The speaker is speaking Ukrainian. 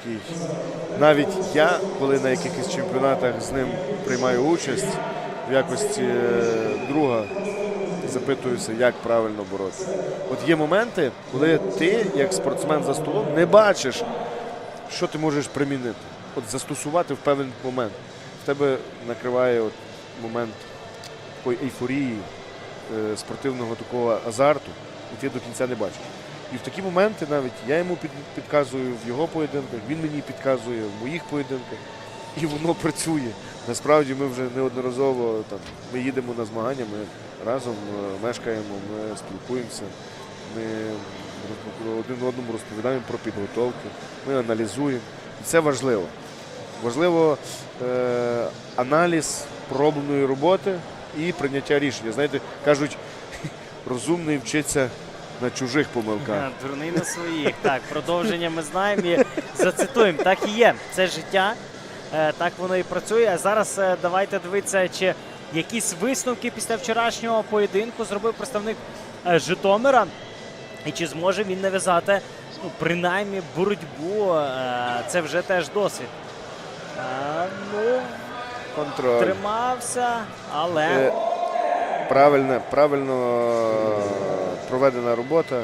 такий. Навіть я, коли на якихось чемпіонатах з ним приймаю участь в якості е, друга, запитуюся, як правильно боротися. От є моменти, коли ти, як спортсмен за столом, не бачиш, що ти можеш примінити. От застосувати в певний момент. В тебе накриває от момент такої ейфорії, е, спортивного такого азарту, і ти до кінця не бачиш. І в такі моменти навіть я йому під, підказую в його поєдинках, він мені підказує в моїх поєдинках, і воно працює. Насправді ми вже неодноразово там, ми їдемо на змагання, ми разом е, мешкаємо, ми спілкуємося, ми один одному розповідаємо про підготовку, ми аналізуємо. І це важливо. Важливо е, аналіз пробної роботи і прийняття рішення. Знаєте, кажуть, розумний вчиться на чужих помилках. Дурний на своїх. Так, продовження ми знаємо і зацитуємо. Так і є. Це життя. Е, Так воно і працює. А зараз е, давайте дивитися, чи якісь висновки після вчорашнього поєдинку зробив представник е, Житомира. І чи зможе він нав'язати ну, принаймні боротьбу. Це вже теж досвід. Ну, Контроль. тримався, але. Правильно, правильно проведена робота.